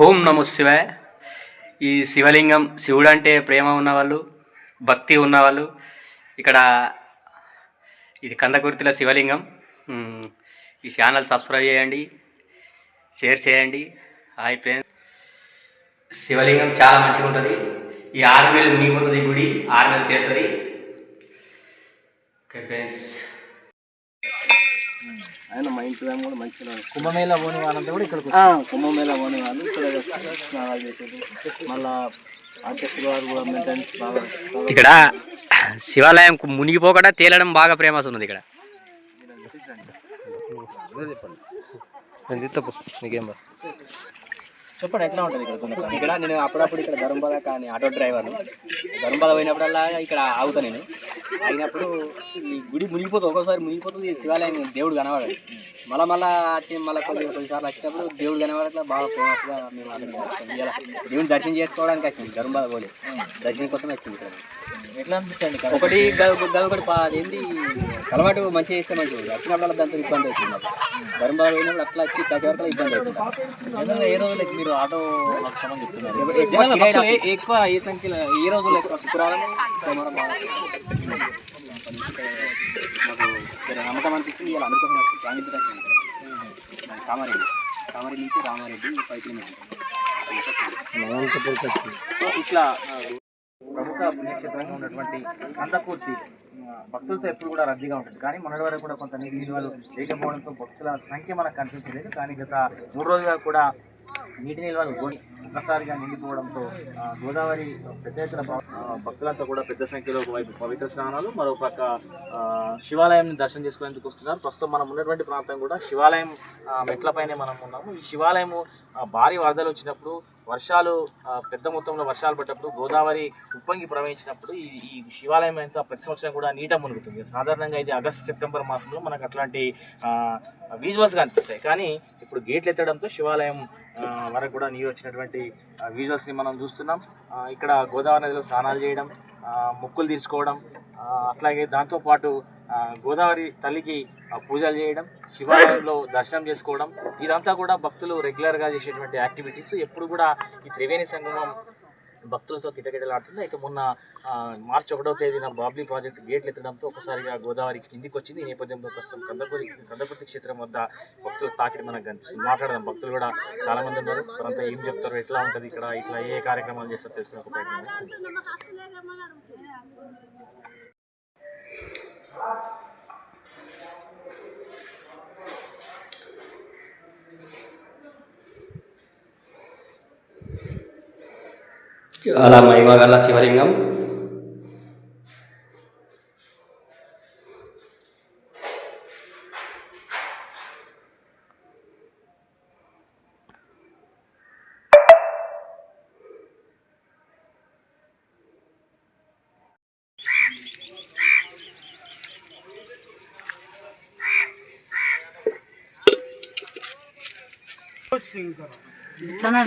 ఓం నమో శివాయ. ఈ శివలింగం శివుడు అంటే ప్రేమ ఉన్నవాళ్ళు భక్తి ఉన్నవాళ్ళు. ఇక్కడ ఇది కందకుర్తిల శివలింగం. ఈ ఛానల్ సబ్స్క్రైబ్ చేయండి షేర్ చేయండి. Hi friends. శివలింగం చాలా మంచిగా ఉంటుంది. ఈ ఆరు నెలలు మునిగిపోతుంది గుడి ఆరు నెలలు తేలుతుంది. Okay friends. ఆయన మా ఇంటి దాని కూడా మంచిగా కుంభమేళ పోని వాళ్ళంతా కూడా ఇక్కడికి కుంభమేళ పోని వాళ్ళు ఇక్కడ స్నానాలు చేసేది. మళ్ళా ఆర్కెస్ట్రా వారు కూడా మెయింటెనెన్స్ బాగా బాగా ఇక్కడ శివాలయం మునిగిపోకుండా తేలడం బాగా ప్రేమస్ ఉన్నది ఇక్కడ. చెప్పండి ఎట్లా ఉంటుంది ఇక్కడ? ఇక్కడ నేను అప్పుడప్పుడు ఇక్కడ ధర్మబాద కానీ ఆటో డ్రైవర్ ధర్మబాద పోయినప్పుడల్లా ఇక్కడ ఆగుతా నేను. అయినప్పుడు ఈ గుడి మునిగిపోతుంది ఒక్కోసారి మునిగిపోతుంది శివాలయం దేవుడు కనబడదు మళ్ళా మళ్ళా వచ్చి మళ్ళీ కొన్ని కొన్నిసార్లు వచ్చినప్పుడు దేవుడు కనబడట్లా బాగా ఫేమస్గా మేము ఇలా దేవుని దర్శనం చేసుకోవడానికి వచ్చింది ధర్మబాద పోలే. దర్శనం కోసం వచ్చింది ఇక్కడ. ఎట్లా అనిపిస్తుంది ఒకటి గ- గ- ఒకటి అదేంటి అలవాటు మంచిగా చేస్తే మంచిది వచ్చినప్పుడు దాంతో ఇబ్బంది అవుతుంది. ధర్మబాద పోయినప్పుడు అట్లా వచ్చి చచ్చి వరకు ఇబ్బంది అవుతుంది. ఏ రోజులకి మీరు ఆటో చెప్తున్నారు? ఎక్కువ ఏ సంఖ్యలో ఏ రోజులు ఎక్కువ శుక్రవారం సోమవారం నమ్మకం అనిపించింది ఇలా అందుకోసం వచ్చింది ఫ్యామిలీ కామారెడ్డి. కామారెడ్డి నుంచి రామారెడ్డి ఫైవ్ కిలోమీటర్స్ సో ఇట్లా ప్రముఖ పుణ్యక్షేత్రంగా ఉన్నటువంటి కందపూర్తి ఆ, భక్తులతో ఎప్పుడు కూడా రద్దీగా ఉంటుంది. కానీ మొన్నటి వరకు కూడా కొంత నీటి నిల్వలు లేకపోవడంతో భక్తుల సంఖ్య మనకు కనిపించలేదు. కానీ గత మూడు రోజులుగా కూడా నీటి నిల్వలు గోని ఒక్కసారిగా నిండిపోవడంతో గోదావరి పెద్ద ఎత్తున భక్తులంతా కూడా పెద్ద సంఖ్యలో ఒకవైపు పవిత్ర స్నానాలు మరో పక్క శివాలయాన్ని దర్శనం చేసుకునేందుకు వస్తున్నారు. ప్రస్తుతం మనం ఉన్నటువంటి ప్రాంతం కూడా శివాలయం మెట్లపైనే మనం ఉన్నాము. ఈ శివాలయము భారీ వరదలు వచ్చినప్పుడు వర్షాలు పెద్ద మొత్తంలో వర్షాలు పడ్డప్పుడు గోదావరి ఉప్పొంగి ప్రవహించినప్పుడు ఈ ఈ శివాలయం అంతా ప్రతి సంవత్సరం కూడా నీట మునుగుతుంది. సాధారణంగా ఇది ఆగస్ట్ సెప్టెంబర్ మాసంలో మనకు అట్లాంటి విజువల్స్గా అనిపిస్తాయి. కానీ ఇప్పుడు గేట్లు ఎత్తడంతో శివాలయం వరకు కూడా నీరు వచ్చినటువంటి విజువల్స్ని మనం చూస్తున్నాం. ఇక్కడ గోదావరి నదిలో స్నానాలు చేయడం మొక్కులు తీర్చుకోవడం అట్లాగే దాంతోపాటు గోదావరి తల్లికి పూజలు చేయడం శివాలయంలో దర్శనం చేసుకోవడం ఇదంతా కూడా భక్తులు రెగ్యులర్గా చేసేటువంటి యాక్టివిటీస్ ఎప్పుడు కూడా ఈ త్రివేణి సంగమం భక్తులతో కిటకిటలాడుతుంది. అయితే మొన్న మార్చ్ మార్చి ఒకటో తేదీన బాబ్లీ ప్రాజెక్ట్ గేట్లు ఎత్తడంతో ఒకసారిగా గోదావరి కిందికి వచ్చింది. ఈ నేపథ్యంలో ప్రస్తుతం కందపూరి కందపూర్తి క్షేత్రం వద్ద భక్తుల తాకిడి మనకు కనిపిస్తుంది. మాట్లాడదాం. భక్తులు కూడా చాలా మంది ఉన్నారు. వారంతా ఏం చెప్తారు ఎట్లా ఉంటుంది ఇక్కడ ఇట్లా ఏ కార్యక్రమాలు చేస్తారు తెలుసుకునే ఒక Alam maiwa kala siwaringam. Tanah.